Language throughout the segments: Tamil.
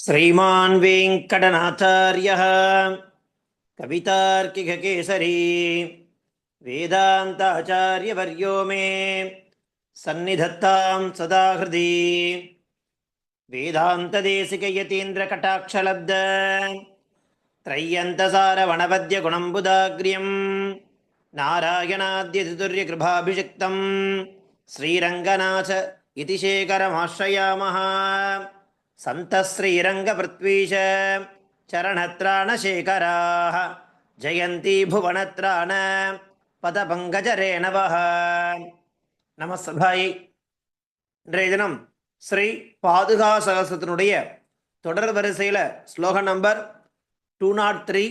श्रीमान् वेङ्कटनाथार्यः कवितार्किककेसरी वेदान्ताचार्यवर्यो मे सन्निधत्तां सदा हृदि वेदान्तदेशिकयतीन्द्रकटाक्षलब्ध त्रय्यन्तसारवणपद्यगुणम्बुदाग्र्यं नारायणाद्यतितुर्यकृभाभिषिक्तं श्रीरङ्गनाथ इति शेखरमाश्रयामः सन्तः श्रीरङ्गपृथ्वीश चरणत्राणशेखराः जयन्ती भुवनत्राण பதபங்கஜரேணவः நம சபாய் இன்றைய தினம் ஸ்ரீ பாதுகா சகசத்தினுடைய தொடர் வரிசையில் ஸ்லோக number two dot three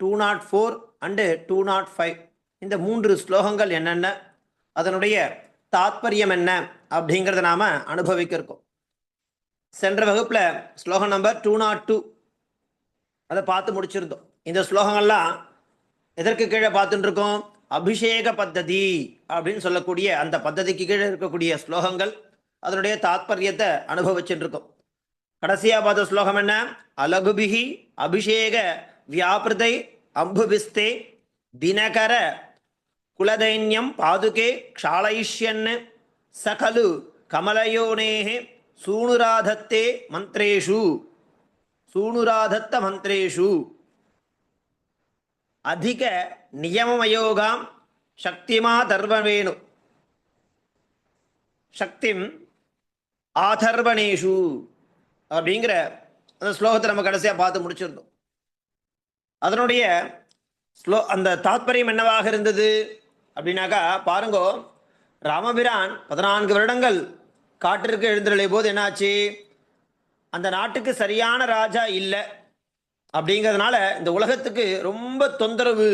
two dot four and two dot five இந்த மூன்று ஸ்லோகங்கள் என்னென்ன அதனுடைய தாத்பரியம் என்ன அப்படிங்கிறத நாம் அனுபவிக்க இருக்கோம் சென்ற வகுப்பில் ஸ்லோகம் நம்பர் டூ நாட் டூ அதை பார்த்து முடிச்சிருந்தோம். இந்த ஸ்லோகங்கள்லாம் எதற்கு கீழே பார்த்துட்டுருக்கோம்? அபிஷேக பத்ததி அப்படின்னு சொல்லக்கூடிய அந்த பத்ததிக்கு கீழே இருக்கக்கூடிய ஸ்லோகங்கள் அதனுடைய தாத்பரியத்தை அனுபவிச்சுருக்கோம் கடைசியாக பார்த்த ஸ்லோகம் என்ன? அலகுபிகி அபிஷேக வியாபிருதை அம்புபிஸ்தே தினகர குலதைன்யம் பாதுகே க்ஷாலைஷ்யன்னு சகலு கமலயோனேகே சூணுராதத்தே மந்திரேஷு. சூணுராதத்த மந்திரேஷு. அதிக நியமமயோகாம் சக்திமா தர்வவேணு சக்திம் ஆதர்வணேஷு. அப்படிங்கிற அந்த ஸ்லோகத்தை நம்ம கடைசியாக பார்த்து முடிச்சிருந்தோம். அதனுடைய ஸ்லோ அந்த தாத்பரியம் என்னவாக இருந்தது? அப்படின்னாக்கா பாருங்கோ ராமபிரான் பதினான்கு வருடங்கள் காட்டிற்கு எழுந்துள்ள போது என்னாச்சு? அந்த நாட்டுக்கு சரியான ராஜா இல்லை. அப்படிங்கிறதுனால இந்த உலகத்துக்கு ரொம்ப தொந்தரவு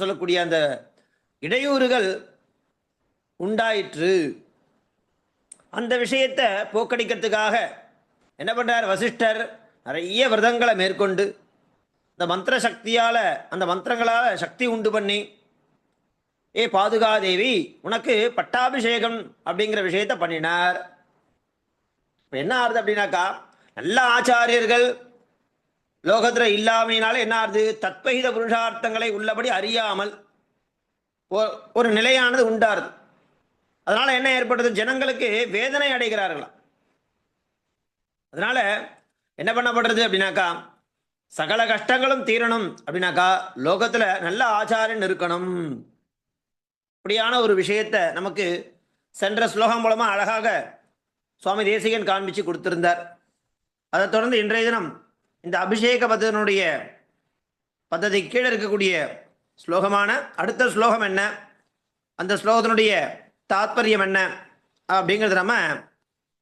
சொல்லக்கூடிய அந்த இடையூறுகள் உண்டாயிற்று. அந்த விஷயத்தை போக்கடிக்கிறதுக்காக என்ன பண்ணுறார் வசிஷ்டர்? நிறைய விரதங்களை மேற்கொண்டு இந்த மந்திர சக்தியால் அந்த மந்திரங்களால் சக்தி உண்டு பண்ணி ஏ பாதுகாதேவி உனக்கு பட்டாபிஷேகம் அப்படிங்கிற விஷயத்தை பண்ணினார். இப்போ என்ன ஆகுது அப்படின்னாக்கா நல்ல ஆச்சாரியர்கள் லோகத்தில் இல்லாமையினால என்ன ஆகுது தத்வகித புருஷார்த்தங்களை உள்ளபடி அறியாமல் ஒரு நிலையானது உண்டாருது அதனால என்ன ஏற்படுது ஜனங்களுக்கு வேதனை அடைகிறார்களாம். அதனால என்ன பண்ணப்படுறது அப்படின்னாக்கா சகல கஷ்டங்களும் தீரணும் அப்படின்னாக்கா லோகத்துல நல்ல ஆச்சாரன் இருக்கணும். இப்படியான ஒரு விஷயத்த நமக்கு சென்ற ஸ்லோகம் மூலமா அழகாக சுவாமி தேசிகன் காண்பிச்சு கொடுத்திருந்தார். அதை தொடர்ந்து இன்றைய தினம் இந்த அபிஷேக பதனுடைய பദ്ധதி கீழே இருக்கக்கூடிய ஸ்லோகமான அடுத்த ஸ்லோகம் என்ன? அந்த ஸ்லோகத்தினுடைய தாத்பரியம் என்ன? அப்படிங்கிறத நம்ம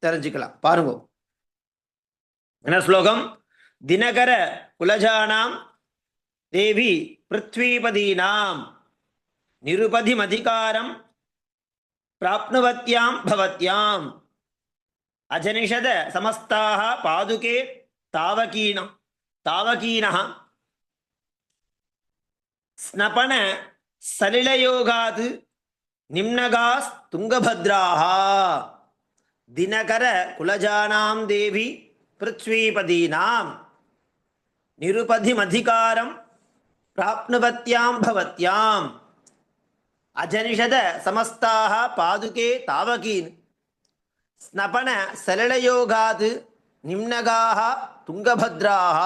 தெரிஞ்சுக்கலாம். பாருங்க. என்ன ஸ்லோகம்? தினகர குலஜானாம் தேவி பிருத்வீபதீனாம் நிருபதிமதிகாரம் பிராப்னுவத்யாம் பவத்யாம். அஜனிஷத சமஸ்தாக பாதுகே தாவகீனம். தாவகீனः ஸ்னபன சலிலயோகாது நிம்னகாஸ் துங்கபத்ராः தினகர குலஜானாம் தேவி பிருத்வீபதீனாம். நிருபதிமதிகாரம் பிராப்னுவத்யாம் பவத்யாம். அஜனிஷத சமஸ்தாக பாதுகே தாவகீன். ஸ்னபன சலிலயோகாது நிம்னகாக துங்கபத்ராக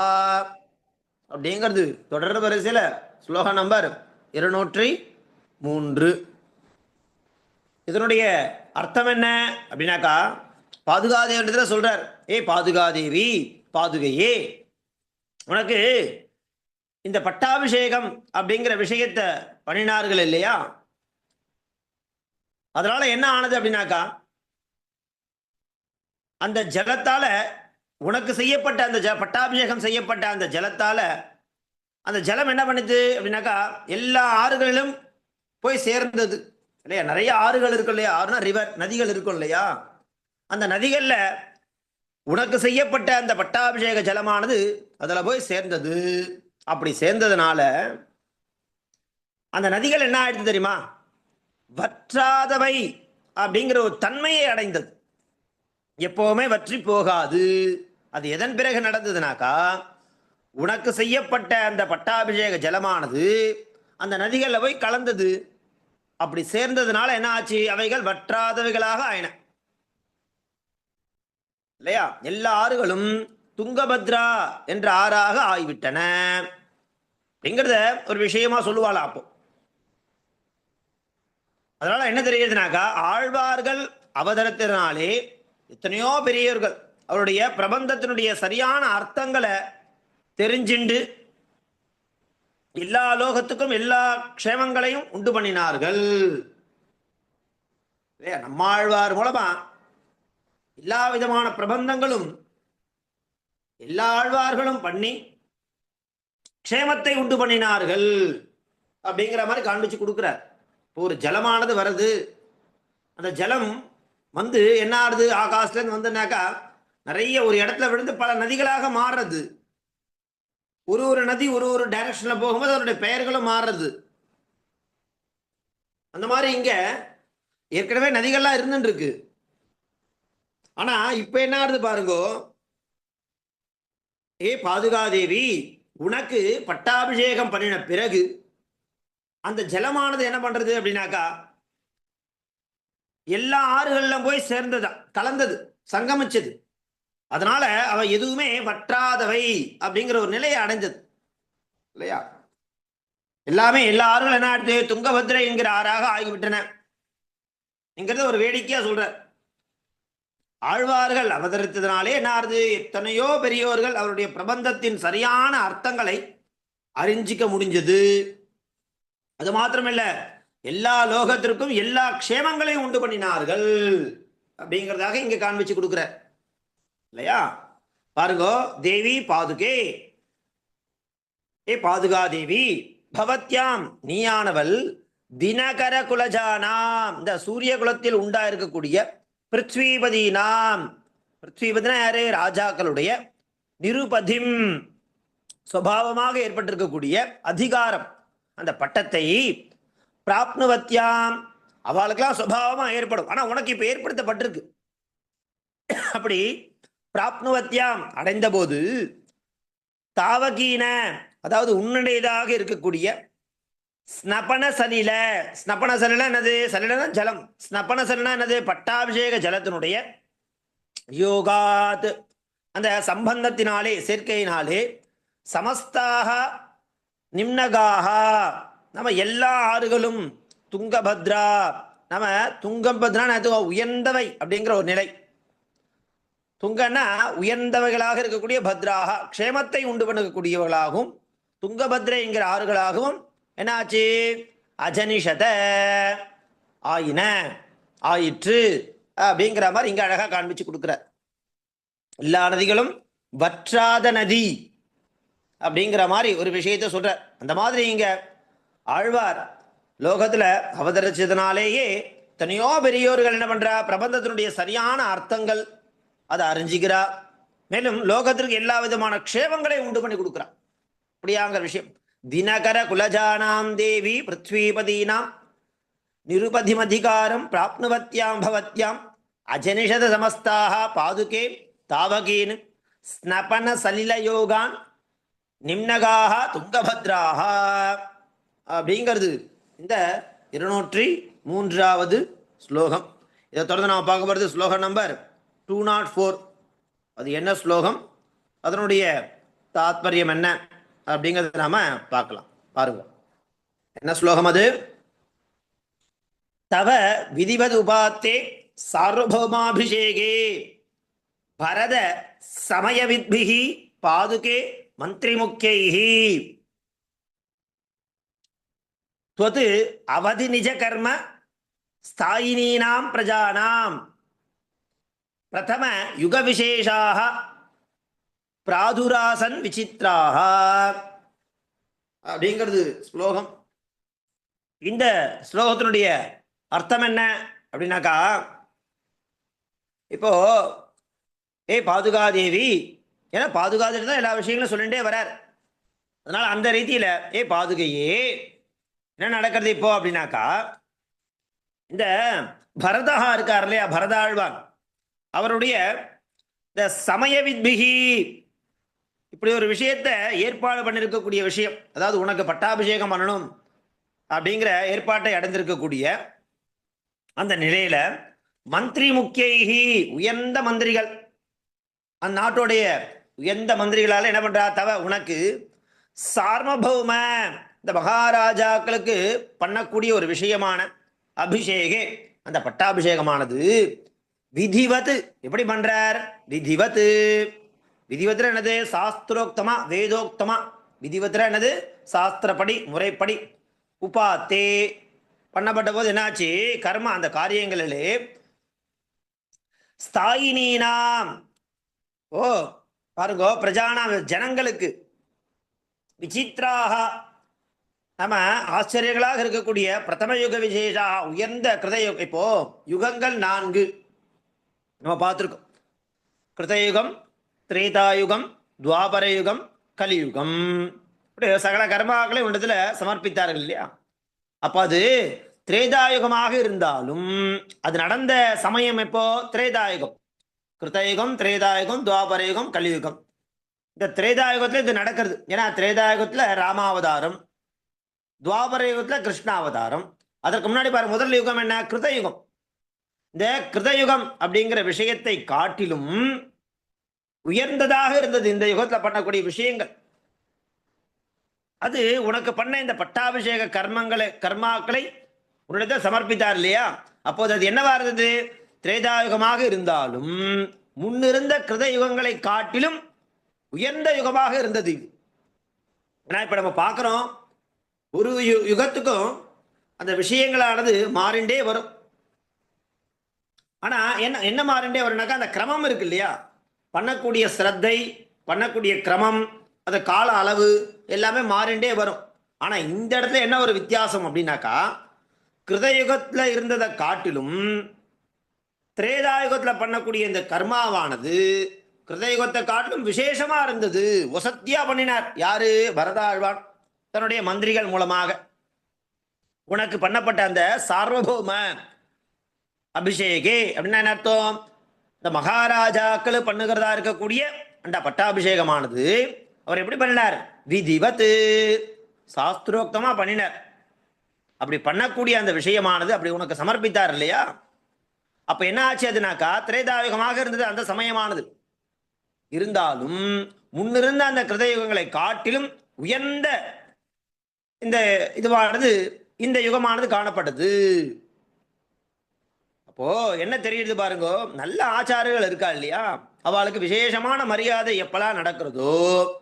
அப்படிங்கிறது தொடர் வரிசையில் ஸ்லோக நம்பர் இருநூற்றி மூன்று. இதனுடைய அர்த்தம் என்ன அப்படின்னாக்கா பாதுகாதேவிடத்துல சொல்றார். ஏ பாதுகாதேவி பாதுகையே. உனக்கு இந்த பட்டாபிஷேகம் அப்படிங்கிற விஷயத்தை பண்ணினார்கள் இல்லையா? அதனால என்ன ஆனது அப்படின்னாக்கா அந்த ஜலத்தால உனக்கு செய்யப்பட்ட அந்த ஜ பட்டாபிஷேகம் செய்யப்பட்ட அந்த ஜலத்தால அந்த ஜலம் என்ன பண்ணுது அப்படின்னாக்கா எல்லா ஆறுகளிலும் போய் சேர்ந்தது. இல்லையா? நிறைய ஆறுகள் இருக்கும் இல்லையா? ஆறுனா ரிவர் நதிகள் இருக்கும் இல்லையா? அந்த நதிகள்ல உனக்கு செய்யப்பட்ட அந்த பட்டாபிஷேக ஜலமானது அதுல போய் சேர்ந்தது. அப்படி சேர்ந்ததுனால அந்த நதிகள் என்ன ஆயிடுது தெரியுமா? வற்றாதவை அப்படிங்கிற ஒரு தன்மையை அடைந்தது. எப்போவுமே வற்றி போகாது. அது எதன் பிறகு நடந்ததுனாக்கா உனக்கு செய்யப்பட்ட அந்த பட்டாபிஷேக ஜலமானது அந்த நதிகளில் போய் கலந்தது. அப்படி சேர்ந்ததுனால என்ன ஆச்சு? அவைகள் வற்றாதவைகளாக ஆயின. இல்லையா? எல்லா ஆறுகளும் துங்கபத்ரா என்ற ஆறாக ஆகிவிட்டன அப்படிங்கிறத ஒரு விஷயமா சொல்லுவாளா அப்போ. அதனால என்ன தெரியுதுனாக்கா ஆழ்வார்கள் அவதரத்தினாலே எத்தனையோ பெரியவர்கள் அவருடைய பிரபந்தத்தினுடைய சரியான அர்த்தங்களை தெரிஞ்சுண்டு எல்லா லோகத்துக்கும் எல்லா க்ஷேமங்களையும் உண்டு பண்ணினார்கள். இல்லையா? நம்மாழ்வார் மூலமா எல்லா விதமான பிரபந்தங்களும் எல்லா ஆழ்வார்களும் பண்ணி க்ஷேமத்தை உண்டு பண்ணினார்கள் அப்படிங்கிற மாதிரி காண்பிச்சு கொடுக்குறார். இப்போ ஒரு ஜலமானது வருது. அந்த ஜலம் வந்து என்ன ஆகுது ஆகாஷ்லேருந்து வந்தனாக்கா நிறைய ஒரு இடத்துல விழுந்து பல நதிகளாக மாறுறது. ஒரு ஒரு நதி ஒரு ஒரு டைரக்ஷனில் போகும்போது அதனுடைய பெயர்களும் மாறுறது. அந்த மாதிரி இங்கே ஏற்கனவே நதிகள்லாம் இருந்துட்டு இருக்கு ஆனா இப்ப என்ன ஆகுது பாருங்கோ. ஏ பாதுகாதேவி உனக்கு பட்டாபிஷேகம் பண்ணின பிறகு அந்த ஜலமானது என்ன பண்றது அப்படின்னாக்கா எல்லா ஆறுகள்லாம் போய் சேர்ந்ததா கலந்தது சங்கமிச்சது. அதனால அவ எதுவுமே வற்றாதவை அப்படிங்கிற ஒரு நிலையை அடைஞ்சது. இல்லையா? எல்லாமே எல்லா ஆறுகளும் என்ன ஆடுது துங்கபத்ரை என்கிற ஆறாக ஆகிவிட்டன. என்கிறத ஒரு வேடிக்கையா சொல்ற. ஆழ்வார்கள் அவதரித்ததினாலே என்ன ஆறுது? எத்தனையோ பெரியோர்கள் அவருடைய பிரபந்தத்தின் சரியான அர்த்தங்களை அறிஞ்சிக்க முடிஞ்சது. அது மாத்திரமில்லை. எல்லா லோகத்திற்கும் எல்லா க்ஷேமங்களையும் உண்டு பண்ணினார்கள். அப்படிங்கிறதாக இங்க காண்பிச்சு கொடுக்குற. இல்லையா? பாருங்க தேவி பாதுகே. ஏ பாதுகா தேவி பவத்யாம் நீயானவள் தினகர குலஜானாம் இந்த சூரிய குலத்தில் உண்டா இருக்கக்கூடிய பிருத்விபதினாம். பிருத்வீபதினா யாரு? ராஜாக்களுடைய நிருபதிம். சுவாவமாக ஏற்பட்டிருக்கக்கூடிய அதிகாரம். அந்த பட்டத்தை பிராப்னுவத்தியாம் அவளுக்கெல்லாம் சுபாவமாக ஏற்படும். ஆனால் உனக்கு இப்போ ஏற்படுத்தப்பட்டிருக்கு. அப்படி பிராப்னுவத்தியாம் அடைந்த போது தாவகீன அதாவது உன்னுடையதாக இருக்கக்கூடிய ஸ்னபன சலில ஸ்னபன சலில என்னது? சலிலனா ஜலம். ஸ்னபன சலினா என்னது? பட்டாபிஷேக ஜலத்தினுடைய யோகாத். அந்த சம்பந்தத்தினாலே சேர்க்கையினாலே சமஸ்தாக நிம்னகாக நம்ம எல்லா ஆறுகளும் துங்கபத்ரா. நம்ம துங்கபத்ரா உயர்ந்தவை அப்படிங்கிற ஒரு நிலை. துங்கன்னா உயர்ந்தவைகளாக இருக்கக்கூடிய பத்ராக க்ஷேமத்தை உண்டு பண்ணக்கூடியவர்களாகவும் துங்கபத்ரை என்கிற ஆறுகளாகவும் என்னாச்சு? அஜனிஷத. ஆயின ஆயிற்று அப்படிங்கிற மாதிரி இங்க அழகா காண்பிச்சு கொடுக்குற எல்லா நதிகளும் வற்றாத நதி அப்படிங்கிற மாதிரி ஒரு விஷயத்தை சொல்றார். அந்த மாதிரி இங்க ஆழ்வார். லோகத்துல அவதரிச்சதுனாலேயே எத்தனையோ பெரியோர்கள் என்ன பண்றா? பிரபந்தத்தினுடைய சரியான அர்த்தங்கள் அதை அறிஞ்சிக்கிறா. மேலும் லோகத்திற்கு எல்லா விதமான க்ஷேமங்களையும் உண்டு பண்ணி கொடுக்குறா. அப்படியாங்கிற விஷயம். தினகர குலஜானாம் தேவி பிருத்வீபதீனாம். நிருபதிமதிகாரம் பிராப்னுவத்தியாம் பவத்தியாம் அஜனிஷத சமஸ்தாக பாதுகே தாவகீன். ஸ்னபன சலில யோகான் நிம்னகாக துங்கபத்ராக அப்படிங்கிறது இந்த இருநூற்றி மூன்றாவது ஸ்லோகம். இதை தொடர்ந்து நாம் பார்க்க போகிறது ஸ்லோகம் நம்பர் டூ நாட் ஃபோர். அது என்ன ஸ்லோகம்? அதனுடைய தாத்பரியம் என்ன? அப்படிங்கிறத நாம பார்க்கலாம். பாருங்க. என்ன ஸ்லோகம் அது? தவ விதிவது உபாத்தே சார்வபௌமாபிஷேகே. பரத சமயவித்பிகி பாதுகே மந்திரிமுக்கியைஹி துவது அவதி நிஜ கர்ம ஸ்தாயினீனாம் பிரஜானாம். பிரதம யுக விசேஷாக பிராதுராசன் விசித்ராக அப்படிங்கிறது ஸ்லோகம். இந்த ஸ்லோகத்தினுடைய அர்த்தம் என்ன அப்படின்னாக்கா இப்போ ஏ பாதுகாதேவி ஏன்னா பாதுகாதேவி தான் எல்லா விஷயங்களும் சொல்லிகிட்டே வரார். அதனால் அந்த ரீதியில் ஏ பாதுகையே என்ன நடக்கிறது இப்போ அப்படின்னாக்கா இந்த பரதஹா இருக்கார் இல்லையா பரதாழ்வான். அவருடைய இந்த சமய வித்பிகி இப்படி ஒரு விஷயத்த ஏற்பாடு பண்ணிருக்கக்கூடிய விஷயம். அதாவது உனக்கு பட்டாபிஷேகம் பண்ணணும் அப்படிங்கிற ஏற்பாட்டை அடைந்திருக்கக்கூடிய அந்த நிலையில மந்திரி முக்கியகி உயர்ந்த மந்திரிகள். அந்த நாட்டுடைய உயர்ந்த மந்திரிகளால் என்ன பண்றா தவ உனக்கு சார்மபௌம இந்த மகாராஜாக்களுக்கு பண்ணக்கூடிய ஒரு விஷயமான அபிஷேகே. அந்த பட்டாபிஷேகமானது விதிவத் எப்படி பண்றார்? விதிவத் விதிவத்துல என்னது? சாஸ்திரோக்தமா வேதோக்தமா? விதிவத்துல என்னது? சாஸ்திரப்படி முறைப்படி. உபாத்தே. பண்ணப்பட்ட போது என்னாச்சு? கர்ம அந்த காரியங்களிலே ஸ்தாயினீனாம். ஓ பாருங்கோ பிரஜானாம் ஜனங்களுக்கு விசித்ராக நம்ம ஆச்சரியங்களாக இருக்கக்கூடிய பிரதம யுக விசேஷா உயர்ந்த கிருதயுக இப்போ யுகங்கள் நான்கு. நம்ம பார்த்துருக்கோம். கிருதயுகம் திரேதாயுகம் துவாபர யுகம் கலியுகம். இப்படி சகல கர்மாக்களை உண்டத்துல சமர்ப்பித்தார்கள் இல்லையா? அப்ப அது திரேதாயுகமாக இருந்தாலும் அது நடந்த சமயம் எப்போ? திரேதாயுகம். கிருத்தயுகம் திரேதாயுகம் துவாபரயுகம் கலியுகம். இந்த திரேதாயுகத்துல இது நடக்கிறது. ஏன்னா திரேதாயுகத்துல ராமாவதாரம். துவாபர யுகத்துல கிருஷ்ணாவதாரம். அதற்கு முன்னாடி பாருங்க முதல் யுகம் என்ன? கிருதயுகம். இந்த கிருதயுகம் அப்படிங்கிற விஷயத்தை காட்டிலும் உயர்ந்ததாக இருந்தது இந்த யுகத்துல பண்ணக்கூடிய விஷயங்கள். அது உனக்கு பண்ண இந்த பட்டாபிஷேக கர்மங்களை கர்மாக்களை உன்னிடத்தை சமர்ப்பித்தார் இல்லையா? அப்போது அது என்னவா இருந்தது? திரேதாயுகமாக இருந்தாலும் முன்னிருந்த கிருத யுகங்களை காட்டிலும் உயர்ந்த யுகமாக இருந்தது ஏன்னா இப்ப நம்ம பார்க்கிறோம் ஒரு யு யுகத்துக்கும் அந்த விஷயங்களானது மாறிண்டே வரும். ஆனால் என்ன என்ன மாறிண்டே வரும்னாக்கா அந்த கிரமம் இருக்கு இல்லையா பண்ணக்கூடிய சிரத்தை பண்ணக்கூடிய கிரமம் அந்த கால அளவு எல்லாமே மாறிண்டே வரும். ஆனால் இந்த இடத்துல என்ன ஒரு வித்தியாசம் அப்படின்னாக்கா கிருதயுகத்தில் இருந்ததை காட்டிலும் திரேதாயுகத்தில் பண்ணக்கூடிய இந்த கர்மாவானது கிருதயுகத்தை காட்டிலும் விசேஷமாக இருந்தது. வசத்தியாக பண்ணினார். யாரு? பரதாழ்வான் தன்னுடைய மந்திரிகள் மூலமாக. உனக்கு பண்ணப்பட்ட அந்த சார்வபௌம அபிஷேகே அப்படின்னா என்ன அர்த்தம்? இந்த மகாராஜாக்கள் பண்ணுகிறதா இருக்கக்கூடிய அந்த பட்டாபிஷேகமானது அவர் எப்படி பண்ணினார் விதிவத்து சாஸ்திரோக்தமா பண்ணினார். அப்படி பண்ணக்கூடிய அந்த விஷயமானது அப்படி உனக்கு சமர்ப்பித்தார் இல்லையா? அப்ப என்ன ஆச்சு அதுனாக்கா? திரேதாயுகமாக இருந்தது அந்த சமயமானது. இருந்தாலும் முன்னிருந்த அந்த கிருதயுகங்களை காட்டிலும் உயர்ந்த இந்த இதுவானது இந்த யுகமானது காணப்பட்டது. அப்போ என்ன தெரியுது பாருங்க நல்ல ஆச்சாரங்கள் இருக்கா இல்லையா? அவளுக்கு விசேஷமான மரியாதை எப்பெல்லாம் நடக்கிறதோ?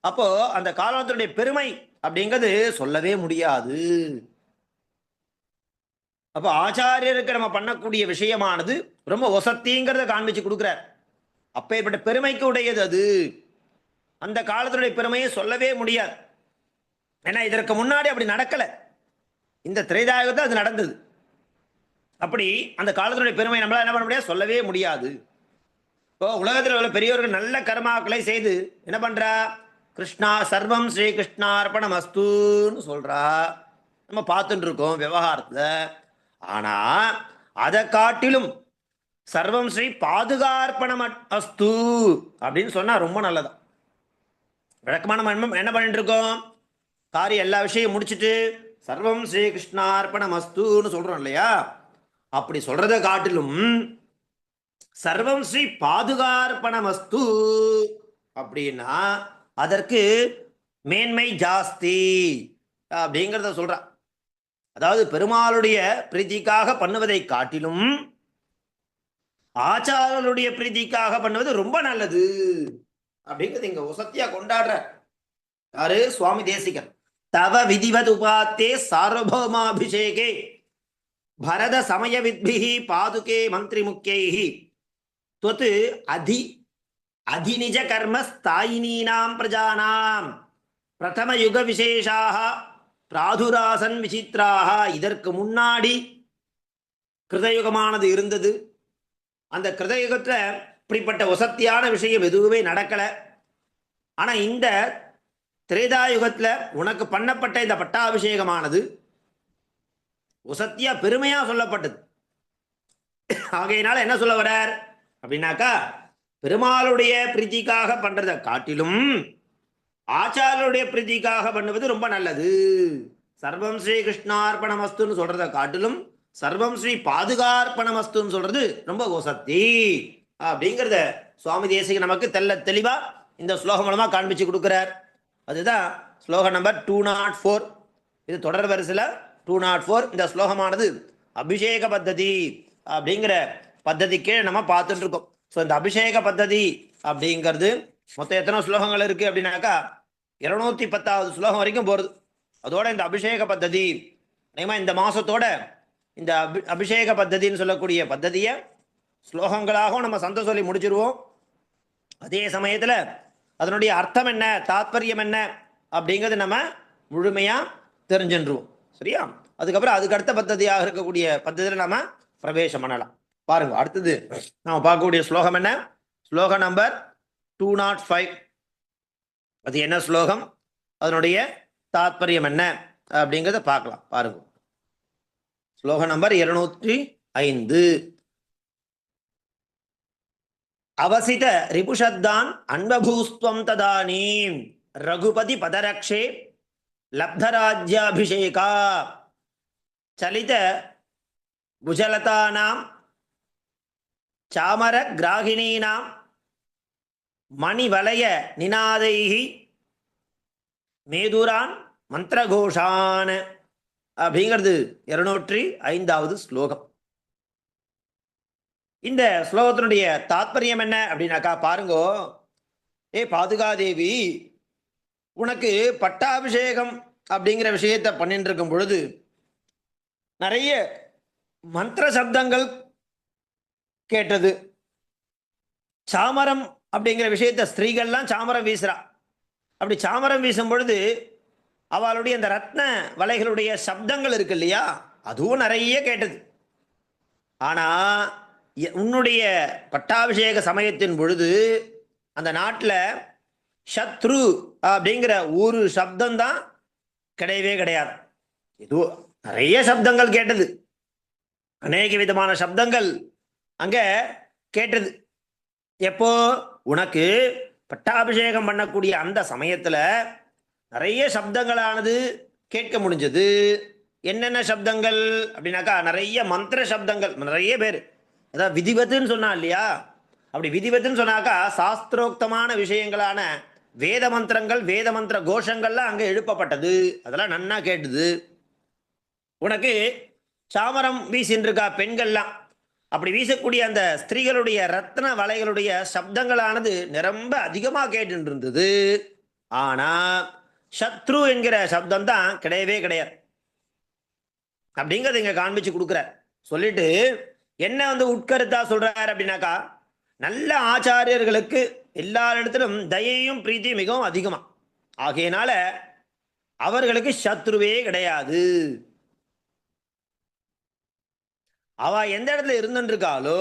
அப்போ அந்த காலத்தினுடைய பெருமை அப்படிங்கிறது சொல்லவே முடியாது. அப்போ ஆச்சாரியருக்கு நம்ம பண்ணக்கூடிய விஷயமானது ரொம்ப ஒசத்திங்கிறத காண்பிச்சு கொடுக்குறார். அப்பேற்பட்ட பெருமைக்கு உடையது அது. அந்த காலத்தினுடைய பெருமையை சொல்லவே முடியாது. ஏன்னா இதற்கு முன்னாடி அப்படி நடக்கல. இந்த திரைதாயகத்தில் அது நடந்தது. அப்படி அந்த காலத்தினுடைய பெருமை நம்மளால் என்ன பண்ண முடியாது? சொல்லவே முடியாது. இப்போ உலகத்தில் உள்ள பெரியவர்கள் நல்ல கர்மாக்களை செய்து என்ன பண்றா? கிருஷ்ணா சர்வம் ஸ்ரீ கிருஷ்ணார்ப்பணம் அஸ்தூன்னு சொல்றா. நம்ம பார்த்துட்டு இருக்கோம் விவகாரத்தில். ஆனா அதை காட்டிலும் சர்வம் ஸ்ரீ பாதுகார்ப்பணம் அஸ்து அப்படின்னு சொன்னா ரொம்ப நல்லதா. விளக்கமான என்ன பண்ணிட்டு இருக்கோம்? காரியம் எல்லா விஷயம் முடிச்சுட்டு சர்வம் ஸ்ரீ கிருஷ்ணார்பண அஸ்துன்னு சொல்றோம் இல்லையா? அப்படி சொல்றத காட்டிலும் சர்வம் ஸ்ரீ பாதுகார்ப்பணமஸ்து அப்படின்னா அதற்கு மேன்மை ஜாஸ்தி அப்படிங்கிறத சொல்றா அதாவது பெருமாளுடைய பிரீதிக்காக பண்ணுவதை காட்டிலும் ஆச்சாரனுடைய பிரீதிக்காக பண்ணுவது ரொம்ப நல்லது அப்படிங்கிறது இங்க உசத்தியா கொண்டாடுற யாரு? சுவாமி தேசிகன். தவ விதிவத் உபாத்தே சார்வபௌமாபிஷேகே. பரத சமய வித்பிஹி பாதுகே மந்திரி முக்கியைஹி தொத்து அதி அதிநிஜ கர்ம ஸ்தாயினீனாம் பிரஜானாம். பிரதம யுக விசேஷாக பிராதுராசன் விசித்ராக இதற்கு முன்னாடி கிருதயுகமானது இருந்தது. அந்த கிருதயுகத்தில் இப்படிப்பட்ட வசத்தியான விஷயம் எதுவுமே நடக்கலை. ஆனால் இந்த திரேதாயுகத்தில் உனக்கு பண்ணப்பட்ட இந்த பட்டாபிஷேகமானது உசத்தியா பெருமையா சொல்லப்பட்டது. ஆகையினால என்ன சொல்ல வரார்? அப்படின்னாக்கா பெருமாளுடைய பிரீத்திக்காக பண்றதை காட்டிலும் ஆச்சாரருடைய பிரீத்திக்காக பண்ணுவது ரொம்ப நல்லது. சர்வம் ஸ்ரீ கிருஷ்ணார்பணமஸ்துன்னு சொல்றதை காட்டிலும் சர்வம் ஸ்ரீ பாதுகார்ப்பணமஸ்துன்னு சொல்றது ரொம்ப உசத்தி அப்படிங்கிறத சுவாமி தேசிக நமக்கு தெல்ல தெளிவா இந்த ஸ்லோகம் மூலமா காண்பிச்சு கொடுக்கிறார். அதுதான் ஸ்லோகம் நம்பர் டூ நாட் ஃபோர் இது தொடர் வரிசையில் டூ நாட் oh ஃபோர் இந்த ஸ்லோகமானது. அபிஷேக பத்ததி அப்படிங்கிற பத்ததிக்கே நம்ம பார்த்துட்டு இருக்கோம். ஸோ இந்த அபிஷேக பத்ததி அப்படிங்கிறது மொத்தம் எத்தனை ஸ்லோகங்கள் இருக்குது அப்படின்னாக்கா இருநூத்தி பத்தாவது ஸ்லோகம் வரைக்கும் போகிறது அதோட இந்த அபிஷேக பத்ததி நியமா இந்த மாதத்தோட இந்த அபி அபிஷேக பத்ததின்னு சொல்லக்கூடிய பத்ததியை ஸ்லோகங்களாகவும் நம்ம சந்த சொல்லி முடிச்சிருவோம். அதே சமயத்தில் அதனுடைய அர்த்தம் என்ன? தாத்பரியம் என்ன? அப்படிங்கிறது நம்ம முழுமையாக தெரிஞ்சுருவோம் சரியா? அதுக்கப்புறம் அதுக்கு அடுத்த பத்ததியாக இருக்கக்கூடிய பத்ததியில் நம்ம பிரவேசம் பண்ணலாம். பாருங்க அடுத்தது நம்ம பார்க்கக்கூடிய ஸ்லோகம் என்ன? ஸ்லோகம் நம்பர் டூ நாட் ஃபைவ் அது என்ன ஸ்லோகம்? அதனுடைய தாத்பரியம் என்ன? அப்படிங்கிறத பார்க்கலாம். பாருங்க. ஸ்லோகம் நம்பர் இருநூற்றி ஐந்து. அவசித ரிபுஷத்தான் அன்பபூஸ்துவம் ததானீம். ரகுபதி பதரக்ஷே லப்தராஜ்யாபிஷேகா. சலித குஜலதானாம் சாமர கிராகிணீனாம் மணிவலய நினாதைகி மேதுரான் மந்திரகோஷான். அப்படிங்கிறது இருநூற்றி ஐந்தாவது ஸ்லோகம். இந்த ஸ்லோகத்தினுடைய தாத்பரியம் என்ன அப்படின்னாக்கா பாருங்கோ. ஏ பாதுகாதேவி உனக்கு பட்டாபிஷேகம் அப்படிங்கிற விஷயத்த பண்ணிட்டு இருக்கும் பொழுது நிறைய மந்திர சப்தங்கள் கேட்டது. சாமரம் அப்படிங்கிற விஷயத்த ஸ்திரீகள்லாம் சாமரம் வீசுறா. அப்படி சாமரம் வீசும் பொழுது அவளுடைய அந்த ரத்ன வலைகளுடைய சப்தங்கள் இருக்கு இல்லையா? அதுவும் நிறைய கேட்டது. ஆனால் உன்னுடைய பட்டாபிஷேக சமயத்தின் பொழுது அந்த நாட்டில் சத்ரு அப்படிங்கிற ஒரு சப்தம் தான் கிடையவே கிடையாது. ஏதோ நிறைய சப்தங்கள் கேட்டது. அநேக விதமான சப்தங்கள் அங்கே கேட்டது. எப்போ? உனக்கு பட்டாபிஷேகம் பண்ணக்கூடிய அந்த சமயத்தில் நிறைய சப்தங்களானது கேட்க முடிஞ்சது. என்னென்ன சப்தங்கள்? அப்படின்னாக்கா நிறைய மந்திர சப்தங்கள் நிறைய பேர். அதாவது விதிவத்துன்னு சொன்னா இல்லையா? அப்படி விதிவத்துன்னு சொன்னாக்கா சாஸ்திரோக்தமான விஷயங்களான வேத மந்திரங்கள் வேத மந்திர கோஷங்கள்லாம் அங்கே எழுப்பப்பட்டது. அதெல்லாம் நன்னா கேட்டுது. உனக்கு சாமரம் வீசின்றிருக்கா பெண்கள்லாம். அப்படி வீசக்கூடிய அந்த ஸ்திரீகளுடைய ரத்ன வலைகளுடைய சப்தங்களானது நிரம்ப அதிகமாக கேட்டு இருந்தது ஆனா சத்ரு என்கிற சப்தம் தான் கிடையவே கிடையாது. அப்படிங்கிறத இங்க காண்பிச்சு கொடுக்குற. சொல்லிட்டு என்ன வந்து உட்கருத்தா சொல்றாரு அப்படின்னாக்கா நல்ல ஆச்சாரியர்களுக்கு எல்லா இடத்திலும் தயையும் பிரீத்தியும் மிகவும் அதிகமா. ஆகையினால அவர்களுக்கு சத்ருவே கிடையாது. அவ எந்த இடத்துல இருந்துருக்காளோ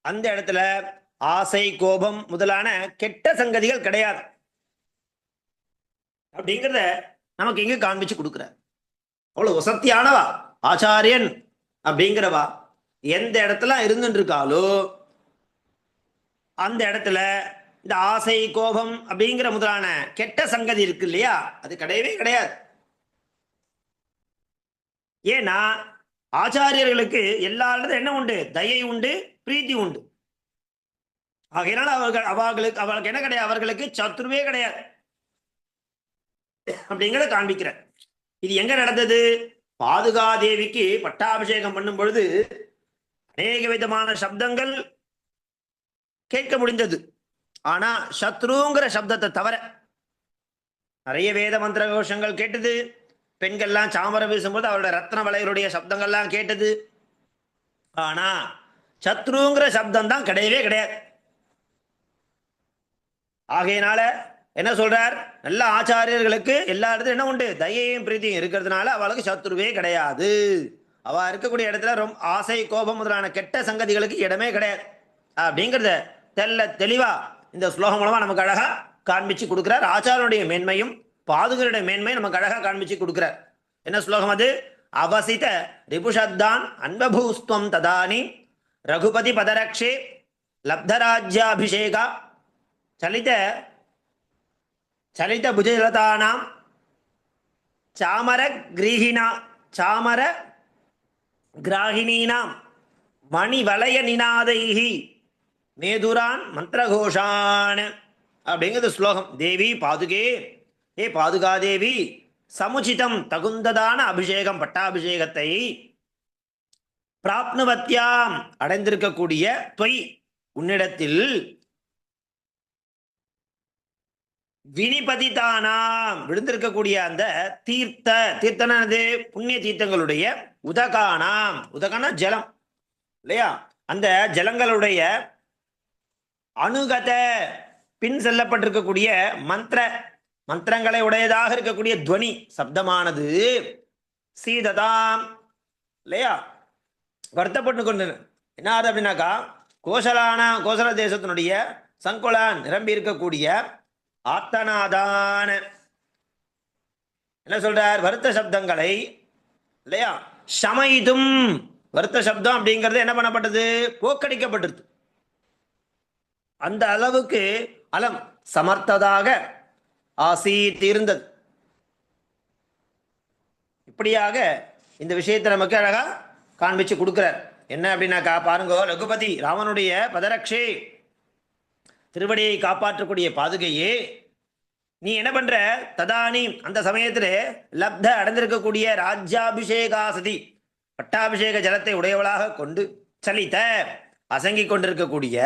அந்த இடத்துல ஆசை கோபம் முதலான கெட்ட சங்கதிகள் கிடையாது. அப்படிங்கிறத நமக்கு இங்க காண்பிச்சு கொடுக்குற அவ்வளவு வசத்தியானவா ஆச்சாரியன் அப்படிங்கிறவா? எந்த இடத்துல இருந்துட்டு இருக்காளோ அந்த இடத்துல இந்த ஆசை கோபம் அப்படிங்கிற முதலான கெட்ட சங்கதி இருக்கு இல்லையா? அது கிடையவே கிடையாது. ஏன்னா ஆச்சாரியர்களுக்கு எல்லா இடத்துல என்ன உண்டு? தயை உண்டு பிரீத்தி உண்டு. ஆகையினால அவர்கள் அவர்களுக்கு அவர்களுக்கு என்ன கிடையாது? அவர்களுக்கு சத்துருவே கிடையாது. அப்படிங்கிறத காண்பிக்கிறார் இது எங்க நடந்தது? பாதுகாதேவிக்கு பட்டாபிஷேகம் பண்ணும் பொழுது அநேக விதமான சப்தங்கள் கேட்க முடிந்தது. ஆனா சத்ருங்கிற சப்தத்தை தவிர நிறைய வேத மந்திர கோஷங்கள் கேட்டது. பெண்கள்லாம் சாமரம் வீசும்போது அவரோட ரத்ன வளையருடைய சப்தங்கள்லாம் கேட்டது. ஆனா சத்ருங்கிற சப்தம் தான் கிடையவே கிடையாது. ஆகையினால என்ன சொல்றார்? நல்ல ஆச்சாரியர்களுக்கு எல்லா இடத்துலையும் என்ன உண்டு? தயையும் பிரீத்தியும் இருக்கிறதுனால அவளுக்கு சத்ருவே கிடையாது. அவ இருக்கக்கூடிய இடத்துல ரொம்ப ஆசை கோபம் முதலான கெட்ட சங்கதிகளுக்கு இடமே கிடையாது. அப்படிங்கிறத தெல்ல தெளிவா இந்த ஸ்லோகம் மூலமா நமக்கு அழகா காண்பிச்சு கொடுக்கிறார். ஆச்சாரனுடைய மேன்மையும் பாதுகளுடைய மேன்மையும் நமக்கு அழகா காண்பிச்சு கொடுக்கிறார். என்ன ஸ்லோகம் அது? அவசித ரிபுஷத்தான் அன்பபூஸ்துவம் ததானி ரகுபதி பதரக்ஷே லப்தராஜ்யாபிஷேகா. சலித சலித புஜலதானாம் சாமர கிரீஹினா சாமர கிராகிணீனாம் மணிவலய நினாதைகி மேதுரான் மந்திரகோஷான் அப்படிங்கிறது ஸ்லோகம். தேவி பாதுகே. ஏ பாதுகாதேவி சமுச்சிதம் தகுந்ததான அபிஷேகம் பட்டாபிஷேகத்தை பிராப்னுவத்தியாம் அடைந்திருக்கக்கூடிய தொய் உன்னிடத்தில் வினிபதிதானாம். விழுந்திருக்கக்கூடிய அந்த தீர்த்த தீர்த்தனது புண்ணிய தீர்த்தங்களுடைய உதகானாம். உதகானா ஜலம் இல்லையா? அந்த ஜலங்களுடைய அணுகத பின் செல்லப்பட்டிருக்கக்கூடிய மந்திர மந்திரங்களை உடையதாக இருக்கக்கூடிய துவனி சப்தமானது சீததாம் இல்லையா? வருத்தப்பட்டு கொண்டு என்ன ஆகுது அப்படின்னாக்கா கோசலான கோசல தேசத்தினுடைய சங்குலான் நிரம்பி இருக்கக்கூடிய ஆத்தனாதான. என்ன சொல்றார்? வருத்த சப்தங்களை இல்லையா? சமைதும். வருத்த சப்தம் அப்படிங்கிறது என்ன பண்ணப்பட்டது? போக்கடிக்கப்பட்டது அந்த அளவுக்கு அலம் சமர்த்ததாக ஆசி தீர்ந்தது இப்படியாக இந்த விஷயத்தை நமக்கு அழகா காண்பிச்சு கொடுக்குறார். என்ன அப்படின்னாக்கா பாருங்க ரகுபதி ராமனுடைய பதரக்ஷே. திருவடியை காப்பாற்றக்கூடிய பாதுகையே நீ என்ன பண்ற? ததானி அந்த சமயத்துல லப்த அடைந்திருக்கக்கூடிய ராஜ்யாபிஷேகாசதி பட்டாபிஷேக ஜலத்தை உடையவளாக கொண்டு சலித்த அசங்கிக் கொண்டிருக்கக்கூடிய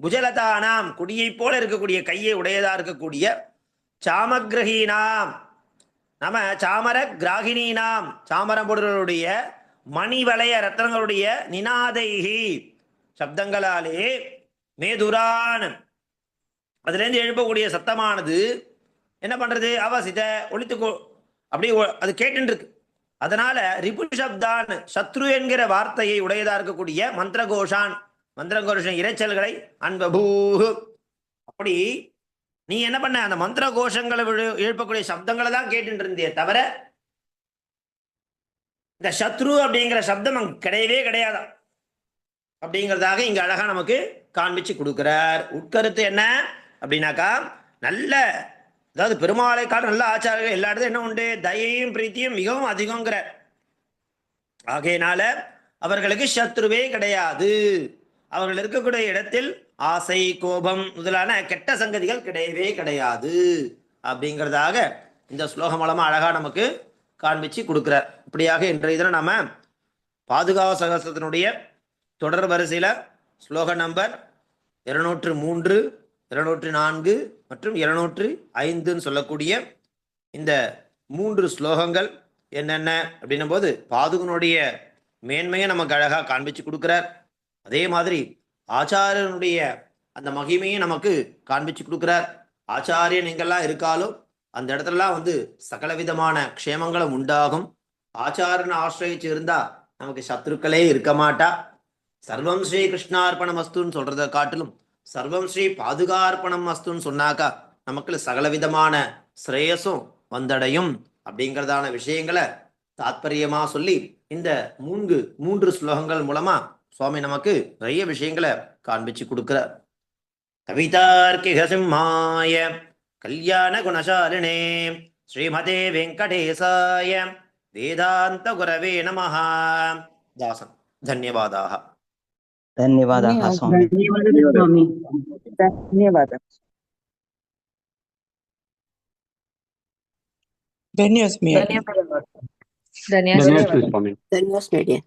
புஜலதானாம் குடியைப் போல இருக்கக்கூடிய கையை உடையதா இருக்கக்கூடிய சாமகிரகீனாம் நம்ம சாமர கிராகினீனாம் சாமரம்புடர்களுடைய மணிவளைய ரத்னங்களுடைய நினாதைகி சப்தங்களாலே மேதுரான் அதுலேருந்து எழுப்பக்கூடிய சத்தமானது என்ன பண்ணுறது அவசித ஒழித்து அப்படியே அது கேட்டுருக்கு அதனால ரிபு சப்தான் சத்ரு என்கிற வார்த்தையை உடையதா இருக்கக்கூடிய மந்திரகோஷான் மந்திரகோஷன் இரைச்சல்களை அன்பபூ அப்படி நீ என்ன பண்ண? அந்த மந்திர கோஷங்களை விழு- எழுப்பக்கூடிய சப்தங்களை தான் கேட்டுட்டு இருந்தியே தவிர இந்த சத்ரு அப்படிங்கிற சப்தம் கிடையவே கிடையாதான் அப்படிங்கிறதாக இங்க அழகா நமக்கு காண்பிச்சு கொடுக்கிறார். உட்கருத்து என்ன? அப்படின்னாக்கா நல்ல அதாவது பெருமாளை கால நல்ல ஆச்சாரர்கள் எல்லா இடத்துலையும் என்ன உண்டு? தயையும் பிரீத்தியும் மிகவும் அதிகங்கிறார் ஆகையினால அவர்களுக்கு சத்ருவே கிடையாது. அவர்கள் இருக்கக்கூடிய இடத்தில் ஆசை கோபம் முதலான கெட்ட சங்கதிகள் கிடையவே கிடையாது. அப்படிங்கிறதாக இந்த ஸ்லோகம் மூலமா அழகா நமக்கு காண்பிச்சு கொடுக்குறார். இப்படியாக இன்றைய தினம் நாம பாதுகாவ சகசத்தினுடைய தொடர் வரிசையில ஸ்லோக நம்பர் இருநூற்று மூன்று இருநூற்று நான்கு மற்றும் இருநூற்று ஐந்துன்னு சொல்லக்கூடிய இந்த மூன்று ஸ்லோகங்கள் என்னென்ன அப்படின்னும் போது பாதுகனுடைய மேன்மையை நமக்கு அழகாக காண்பிச்சு கொடுக்குறார். அதே மாதிரி ஆச்சாரியனுடைய அந்த மகிமையை நமக்கு காண்பிச்சு கொடுக்குறார். ஆச்சாரியன் எங்கெல்லாம் இருக்காலும் அந்த இடத்துலலாம் வந்து சகல விதமான க்ஷேமங்களும் உண்டாகும். ஆச்சாரனை ஆசிரியச்சு இருந்தா நமக்கு சத்ருக்களே இருக்க மாட்டா. சர்வம் ஸ்ரீ கிருஷ்ணார்ப்பணம் அஸ்துன்னு சொல்றதை காட்டிலும் சர்வம் ஸ்ரீ பாதுகார்ப்பணம் அஸ்துன்னு சொன்னாக்கா நமக்கு சகல விதமான ஸ்ரேயஸும் வந்தடையும் அப்படிங்கிறதான விஷயங்களை தாத்பரியமா சொல்லி இந்த மூன்று மூன்று ஸ்லோகங்கள் மூலமா சுவாமி நமக்கு நிறைய விஷயங்களை காண்பிச்சு கொடுக்கிறார். கவிதார்க்கிக சிம்மாய கல்யாண குணசாலினே ஸ்ரீமதே வெங்கடேசாய வேதாந்த குரவே நமஹா. தாசன் தன்யவாதாக Ni vada, haso me. Ni vada. Tenías, me. Tenías, me. Tenías, me. Tenías, me. Tenías, me.